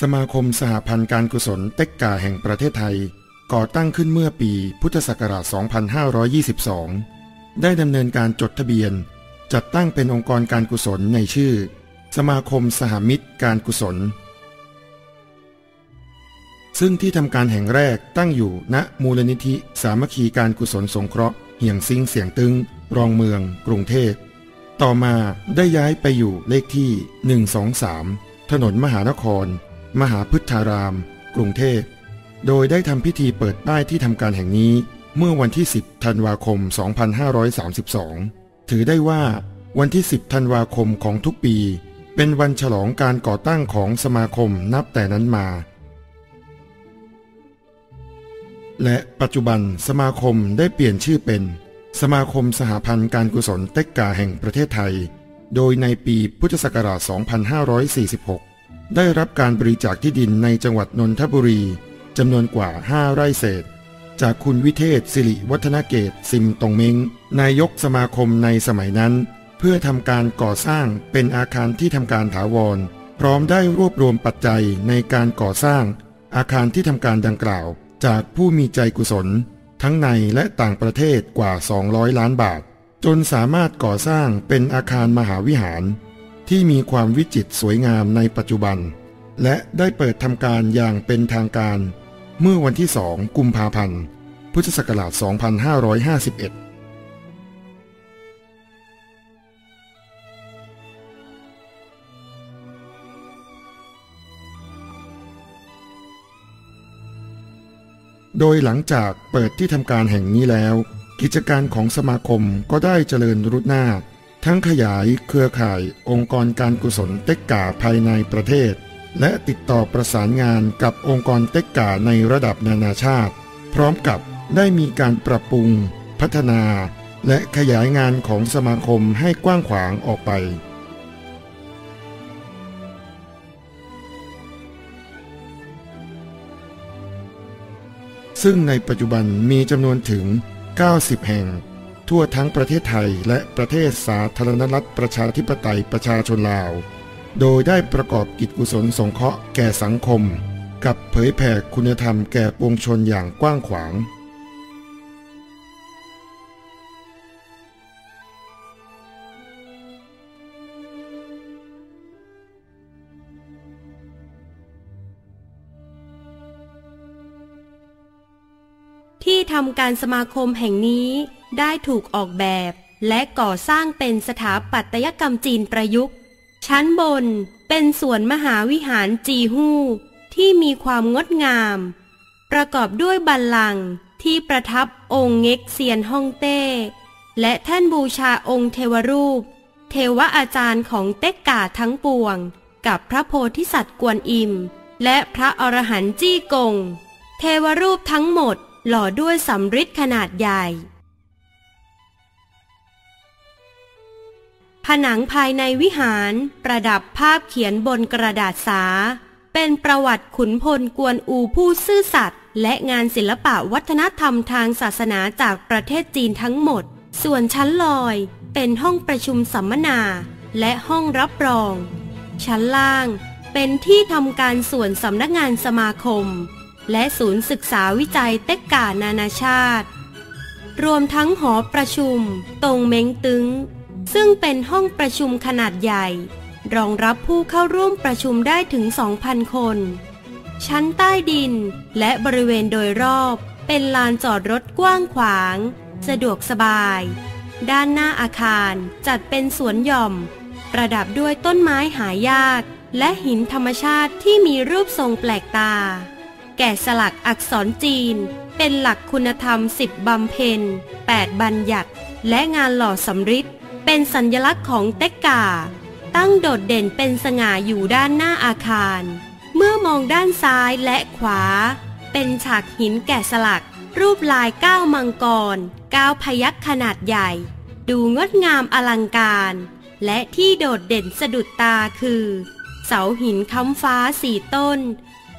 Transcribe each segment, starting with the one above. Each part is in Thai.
สมาคมสหพันธ์การกุศลเต็กกาแห่งประเทศไทย ก่อตั้งขึ้นเมื่อปีพุทธศักราช 2522 ได้ดำเนินการจดทะเบียน จัดตั้งเป็นองค์กรการกุศลในชื่อ สมาคมสหมิตรการกุศล ซึ่งที่ทำการแห่งแรกตั้งอยู่ณมูลนิธิสามัคคีการกุศลสงเคราะห์เหี่ยงซิงเสียงตึง รองเมือง กรุงเทพต่อมาได้ย้ายไปอยู่เลขที่ 123 ถนนมหานคร มหาพุทธาราม กรุงเทพ โดยได้ทำพิธีเปิดป้ายที่ทำการแห่งนี้เมื่อวันที่ 10 ธันวาคม 2532 ถือได้ว่าวันที่ 10 ธันวาคมของทุกปี เป็นวันฉลองการก่อตั้งของสมาคมนับแต่นั้นมา และปัจจุบันสมาคมได้เปลี่ยนชื่อเป็น สมาคมสหพันธ์การกุศลเต็กกาแห่งประเทศไทย โดยในปีพุทธศักราช 2546 ได้รับการบริจาคที่ดินในจังหวัดนนทบุรีจำนวนกว่า 5 ไร่เศษ จากคุณวิเทศสิริวัฒนเกตซิมตงเมงนายกสมาคมในสมัยนั้น เพื่อทำการก่อสร้างเป็นอาคารที่ทำการถาวร พร้อมได้รวบรวมปัจจัยในการก่อสร้าง อาคารที่ทำการดังกล่าว จากผู้มีใจกุศล ทั้งในและต่างประเทศกว่า 200 ล้านบาท จนสามารถก่อสร้างเป็นอาคารมหาวิหาร ที่มีความวิจิตรสวยงามในปัจจุบัน และได้เปิดทำการอย่างเป็นทางการ เมื่อวันที่2กุมภาพันธ์ พุทธศักราช 2551โดยหลังจากเปิดที่ทำการแห่งนี้แล้ว กิจการของสมาคมก็ได้เจริญรุดหน้า ทั้งขยายเครือข่ายองค์กรการกุศลเต็กกาภายในประเทศ และติดต่อประสานงานกับองค์กรเต็กกาในระดับนานาชาติ พร้อมกับได้มีการปรับปรุง พัฒนา และขยายงานของสมาคมให้กว้างขวางออกไป ซึ่งในปัจจุบันมีจำนวนถึง 90 แห่ง ทั่วทั้งประเทศไทยและประเทศสาธารณรัฐประชาธิปไตยประชาชนลาว โดยได้ประกอบกิจกุศลสงเคราะห์แก่สังคม กับเผยแผ่คุณธรรมแก่ปวงชนอย่างกว้างขวางที่ทำการสมาคมแห่งนี้ ได้ถูกออกแบบและก่อสร้างเป็นสถาปัตยกรรมจีนประยุกต์ ชั้นบนเป็นส่วนมหาวิหารจีฮู้ที่มีความงดงาม ประกอบด้วยบัลลังก์ที่ประทับองค์เง็กเซียนฮ่องเต้ และแท่นบูชาองค์เทวรูป เทวอาจารย์ของเต็กกาทั้งปวง กับพระโพธิสัตว์กวนอิม และพระอรหันต์จี้กง เทวรูปทั้งหมดหล่อด้วยสำริดขนาดใหญ่ ผนังภายในวิหารประดับภาพเขียนบนกระดาษสา เป็นประวัติขุนพลกวนอูผู้ซื่อสัตย์และงานศิลปะวัฒนธรรมทางศาสนาจากประเทศจีนทั้งหมด ส่วนชั้นลอย เป็นห้องประชุมสัมมนา และห้องรับรอง ชั้นล่างเป็นที่ทำการส่วนสำนักงานสมาคม และศูนย์ศึกษาวิจัยเต็กกานานาชาติ รวมทั้งหอประชุม ตรงเม้งตึง ซึ่งเป็นห้องประชุมขนาดใหญ่ รองรับผู้เข้าร่วมประชุมได้ถึง 2,000 คน ชั้นใต้ดินและบริเวณโดยรอบ เป็นลานจอดรถกว้างขวาง สะดวกสบาย ด้านหน้าอาคารจัดเป็นสวนหย่อม ประดับด้วยต้นไม้หายาก และหินธรรมชาติที่มีรูปทรงแปลกตา แกะสลักอักษรจีนเป็นหลักคุณธรรมสิบบำเพ็ญ8บัญญัติ และงานหล่อสำริด เป็นสัญลักษณ์ของเต็กกา ตั้งโดดเด่นเป็นสง่าอยู่ด้านหน้าอาคาร เมื่อมองด้านซ้ายและขวา เป็นฉากหินแกะสลัก รูปลายก้าวมังกรก้าวพยักขนาดใหญ่ ดูงดงามอลังการ และที่โดดเด่นสะดุดตาคือ เสาหินค้ำฟ้าสี่ต้น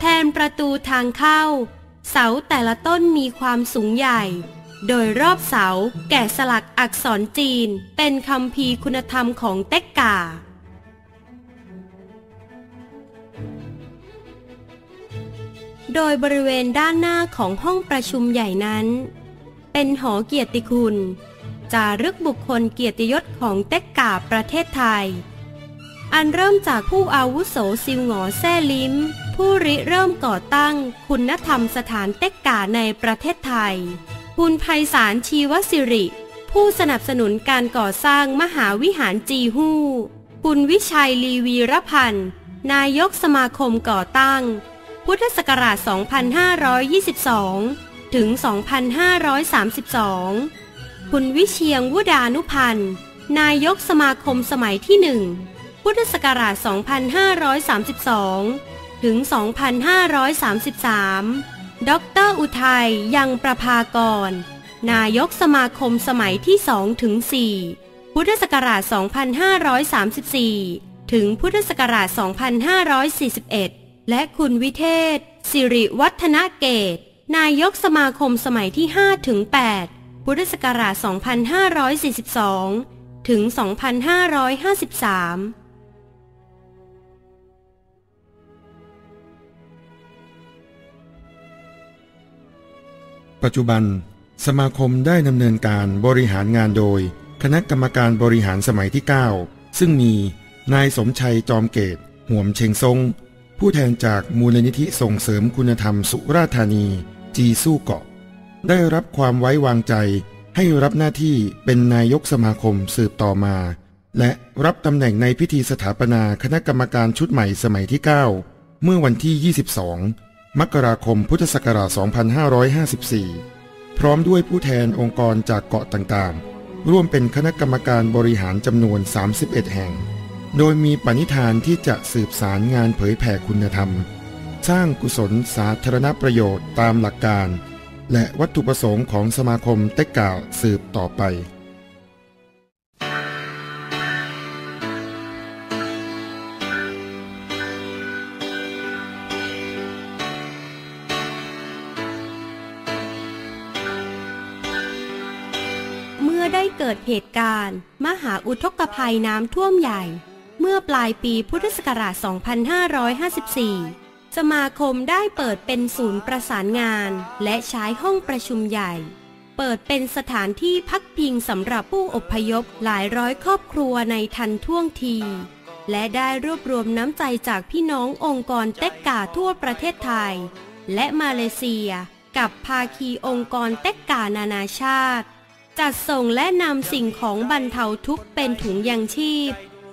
แทนประตูทางเข้า เสาแต่ละต้นมีความสูงใหญ่ โดยรอบเสาแกะสลักอักษรจีน เป็นคำพีคุณธรรมของเต็กกาโดยบริเวณด้านหน้าของห้องประชุมใหญ่นั้น เป็นหอเกียรติคุณ จารึกบุคคลเกียรติยศของเต็กกาประเทศไทย อันเริ่มจากผู้อาวุโสซิวหงอแซ่ลิมผู้ริเริ่มก่อตั้งคุณธรรมสถานเต็กกาในประเทศไทย คุณไพศาลชีวสิริ ผู้สนับสนุนการก่อสร้างมหาวิหารจีฮู้ คุณวิชัยลีวีรพันธ์ นายกสมาคมก่อตั้ง พุทธศักราช 2522 ถึง 2532 คุณวิเชียงวุดานุพันธ์ นายกสมาคมสมัยที่หนึ่ง พุทธศักราช 2532 ถึง 2533 ดรอุทัยยังประภากร นายกสมาคมสมัยที่2ถึง4พุทธศักราช 2534 ถึงพุทธศักราช 2541 และคุณวิเทศ สิริวัฒนเกต นายกสมาคมสมัยที่5ถึง8พุทธศักราช 2542 ถึง 2553 ปัจจุบัน สมาคมได้ดำเนินการบริหารงานโดย คณะกรรมการบริหารสมัยที่ 9 ซึ่งมีนายสมชัยจอมเกตห่วมเชงซงผู้แทนจากมูลนิธิส่งเสริมคุณธรรมสุราธานี จีสู้เกาะ ได้รับความไว้วางใจให้รับหน้าที่เป็นนายกสมาคมสืบต่อมา และรับตำแหน่งในพิธีสถาปนาคณะกรรมการชุดใหม่สมัยที่ 9 เมื่อวันที่ 22 มกราคมพุทธศักราช 2554 พร้อมด้วยผู้แทนองค์กรจากเกาะต่างๆ ร่วมเป็นคณะกรรมการบริหารจำนวน 31 แห่ง โดยมีปณิธานที่จะสืบสารงานเผยแผ่คุณธรรม สร้างกุศลสาธารณประโยชน์ตามหลักการ และวัตถุประสงค์ของสมาคมเต็กก่าวสืบต่อไป เหตุการณ์ มหาอุทกภัยน้ำท่วมใหญ่ เมื่อปลายปีพุทธศักราช 2554 สมาคมได้เปิดเป็นศูนย์ประสานงาน และใช้ห้องประชุมใหญ่ เปิดเป็นสถานที่พักพิงสำหรับผู้อพยพหลายร้อยครอบครัวในทันท่วงที และได้รวบรวมน้ำใจจากพี่น้ององค์กรเต็กกาทั่วประเทศไทย และมาเลเซีย กับภาคีองค์กรเต็กกานานาชาติ จัดส่งและนำสิ่งของบรรเทาทุกข์เป็นถุงยังชีพ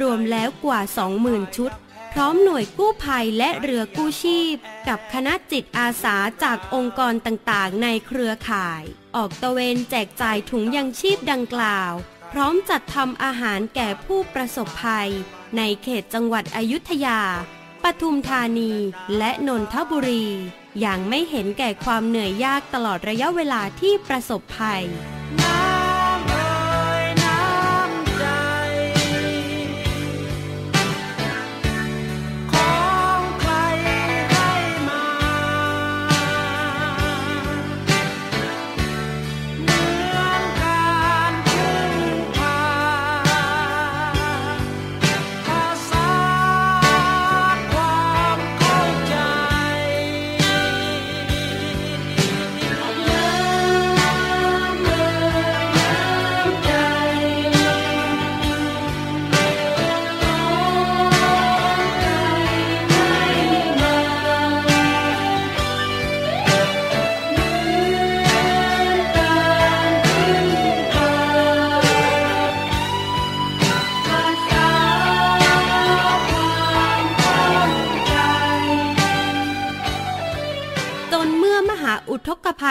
รวมแล้วกว่า 20,000 ชุด พร้อมหน่วยกู้ภัยและเรือกู้ชีพ กับคณะจิตอาสาจากองค์กรต่างๆ ในเครือข่าย ออกตระเวนแจกจ่ายถุงยังชีพดังกล่าว พร้อมจัดทำอาหารแก่ผู้ประสบภัย ในเขตจังหวัดอยุธยาปทุมธานีและนนทบุรี อย่างไม่เห็นแก่ความเหนื่อยยากตลอดระยะเวลาที่ประสบภัย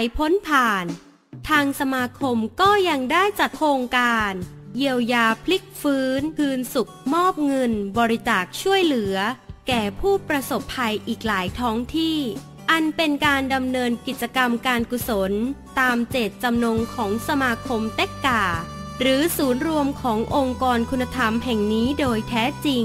ยพ้นผ่าน ทางสมาคมก็ยังได้จัดโครงการ เยียวยาพลิกฟื้น คืนสุขมอบเงิน บริจาคช่วยเหลือ แก่ผู้ประสบภัยอีกหลายท้องที่ อันเป็นการดำเนินกิจกรรมการกุศล ตามเจตจำนงของสมาคมเต็กกา หรือศูนย์รวมขององค์กรคุณธรรมแห่งนี้โดยแท้จริง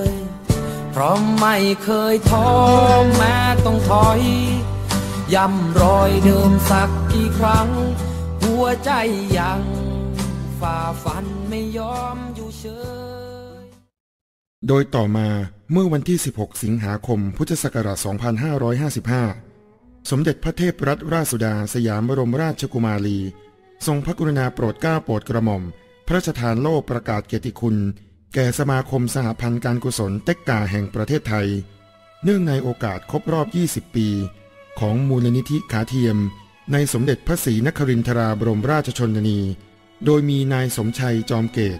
ย เพราะไม่เคยท้อแม้ต้องถอยย่ำรอยเดิมสักกี่ครั้ง หัวใจยังฝ่าฟันไม่ยอมอยู่เฉย โดยต่อมาเมื่อวันที่ 16 สิงหาคม พุทธศักราช 2555 สมเด็จพระเทพรัตนราชสุดาสยามบรมราชกุมารี ทรงพระกรุณาโปรดเกล้าโปรดกระหม่อม พระราชทานโล่ประกาศเกียรติคุณ แก่สมาคมสหพันธ์การกุศลเต็กกาแห่งประเทศไทย เนื่องในโอกาสครบรอบ 20 ปี ของมูลนิธิขาเทียม ในสมเด็จพระศรีนครินทราบรมราชชนนี โดยมีนายสมชัยจอมเกต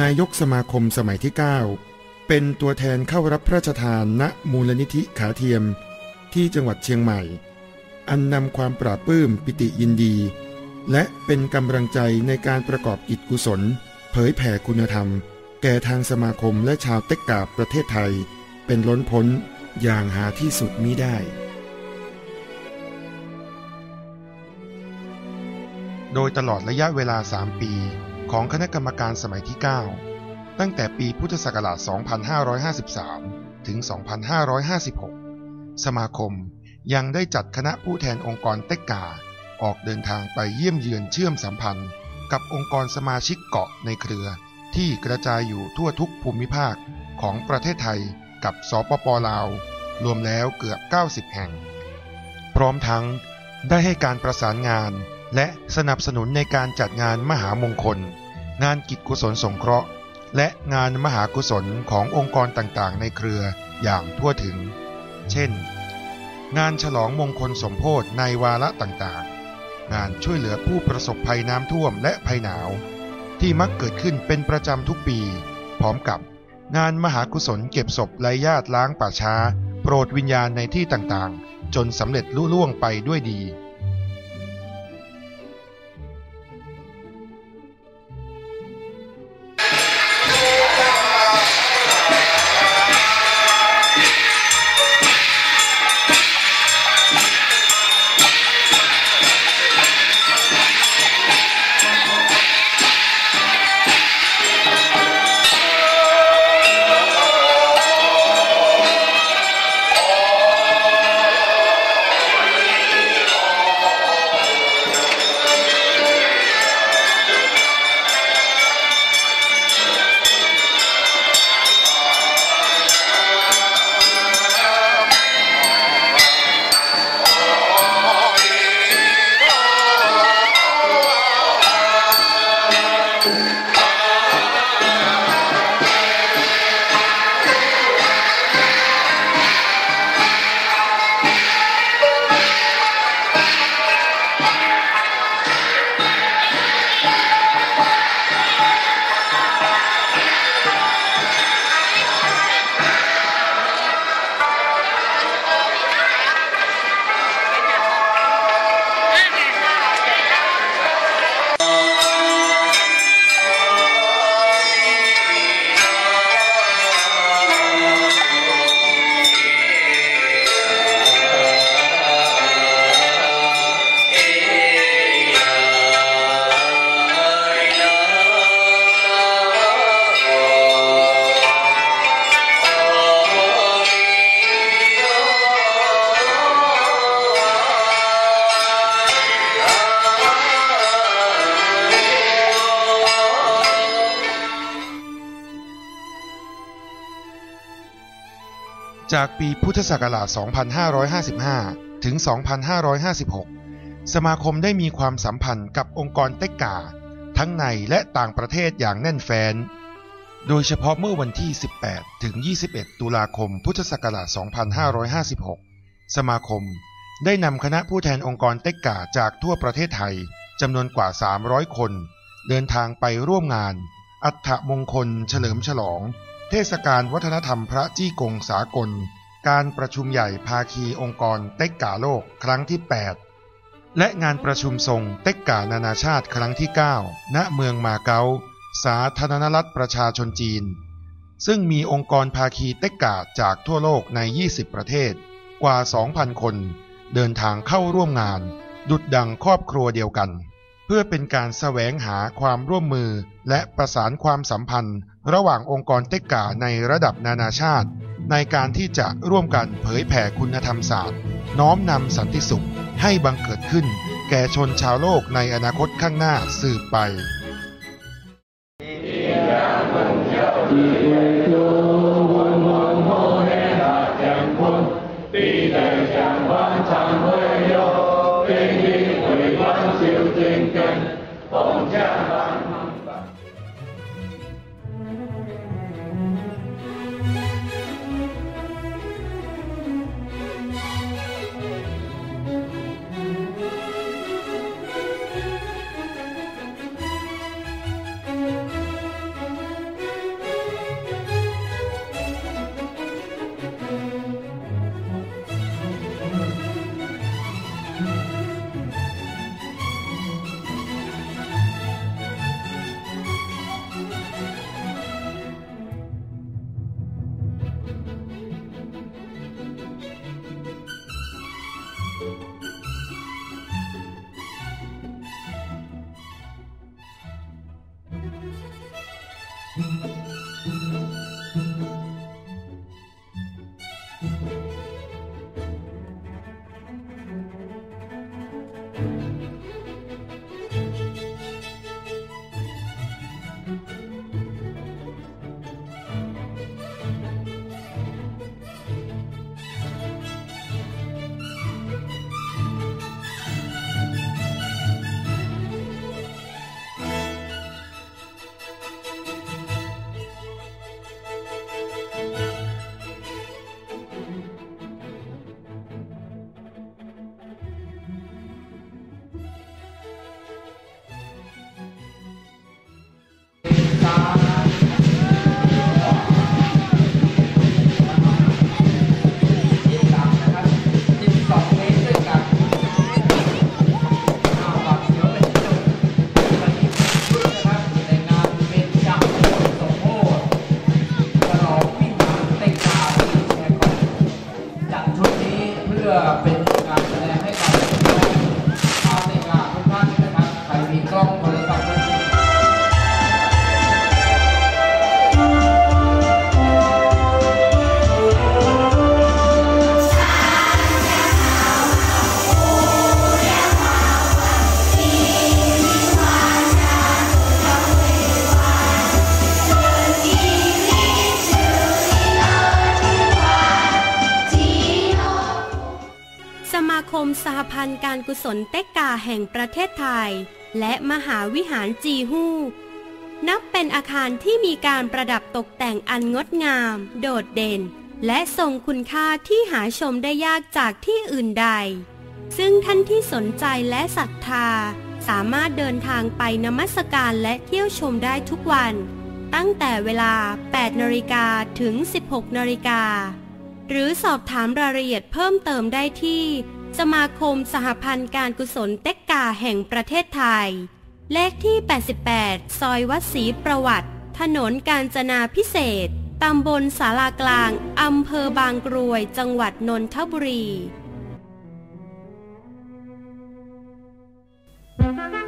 นายกสมาคมสมัยที่ 9 เป็นตัวแทนเข้ารับพระราชทานณมูลนิธิขาเทียม ที่จังหวัดเชียงใหม่ อันนำความปราบปื้มปิติยินดี และเป็นกำลังใจในการประกอบกิจกุศล เผยแผ่คุณธรรม แก่ทางสมาคมและชาวเต็กกาประเทศไทย เป็นล้นพ้นอย่างหาที่สุดมิได้ โดยตลอดระยะเวลา 3 ปีของคณะกรรมการสมัยที่ 9 ตั้งแต่ปีพุทธศักราช 2553 ถึง 2556 สมาคมยังได้จัดคณะผู้แทนองค์กรเต็กกาออกเดินทางไปเยี่ยมเยือนเชื่อมสัมพันธ์ กับองค์กรสมาชิกเกาะในเครือ ที่กระจายอยู่ทั่วทุกภูมิภาคของประเทศไทยกับสปปลาว รวมแล้วเกือบ 90 แห่ง พร้อมทั้งได้ให้การประสานงานและสนับสนุนในการจัดงานมหามงคล งานกิจกุศลสงเคราะห์ และงานมหากุศลขององค์กรต่างๆ ในเครืออย่างทั่วถึง เช่น งานฉลองมงคลสมโพธในวาระต่างๆ งานช่วยเหลือผู้ประสบภัยน้ำท่วมและภัยหนาว ที่มักเกิดขึ้นเป็นประจำทุกปี พร้อมกับงานมหากุศลเก็บศพไร้ญาติล้างป่าช้า โปรดวิญญาณในที่ต่างๆ จนสำเร็จลุล่วงไปด้วยดี จากปีพุทธศักราช 2555 ถึง 2556 สมาคมได้มีความสัมพันธ์กับองค์กรเต็กกา ทั้งในและต่างประเทศอย่างแน่นแฟ้น โดยเฉพาะเมื่อวันที่ 18 ถึง 21 ตุลาคม พุทธศักราช 2556 สมาคมได้นำคณะผู้แทนองค์กรเต็กกาจากทั่วประเทศไทยจำนวนกว่า 300 คน เดินทางไปร่วมงาน อัฐมงคล เฉลิมฉลอง เทศกาลวัฒนธรรมพระจี้กงสากล การประชุมใหญ่ภาคีองค์กรเต็กกาโลกครั้งที่ 8 และงานประชุมทรงเต็กกานานาชาติครั้งที่ 9 ณเมืองมาเก๊า สาธารณรัฐประชาชนจีน ซึ่งมีองค์กรภาคีเต็กกาจากทั่วโลกใน 20 ประเทศ กว่า 2,000 คน เดินทางเข้าร่วมงาน ดุดดังครอบครัวเดียวกัน พื่อเป็นการแสวงหาความร่วมมือ และประสานความสัมพันธ์ ระหว่างองค์กรเต็กกาในระดับนานาชาติ ในการที่จะร่วมกันเผยแผ่คุณธรรมศาสตร์ น้อมนำสันติสุขให้บังเกิดขึ้น แก่ชนชาวโลกในอนาคตข้างหน้าสืบไป คมสหพันธ์การกุศลเต็กกาแห่งประเทศไทย และมหาวิหารจีฮู้ นับเป็นอาคารที่มีการประดับตกแต่งอันงดงาม โดดเด่น และทรงคุณค่าที่หาชมได้ยากจากที่อื่นใด ซึ่งท่านที่สนใจและศรัทธา สามารถเดินทางไปนมัสการและเที่ยวชมได้ทุกวัน ตั้งแต่เวลา 8นาฬิกาถึง 16นาฬิกาหรือสอบถามรายละเอียดเพิ่มเติมได้ที่ สมาคมสหพันธ์การกุศลเต็กกาแห่งประเทศไทย เลขที่ 88 ซอยวัดศรีประวัติ ถนนกาญจนาพิเศษ ตำบลสารากลาง อำเภอบางกรวย จังหวัดนนทบุรี Thank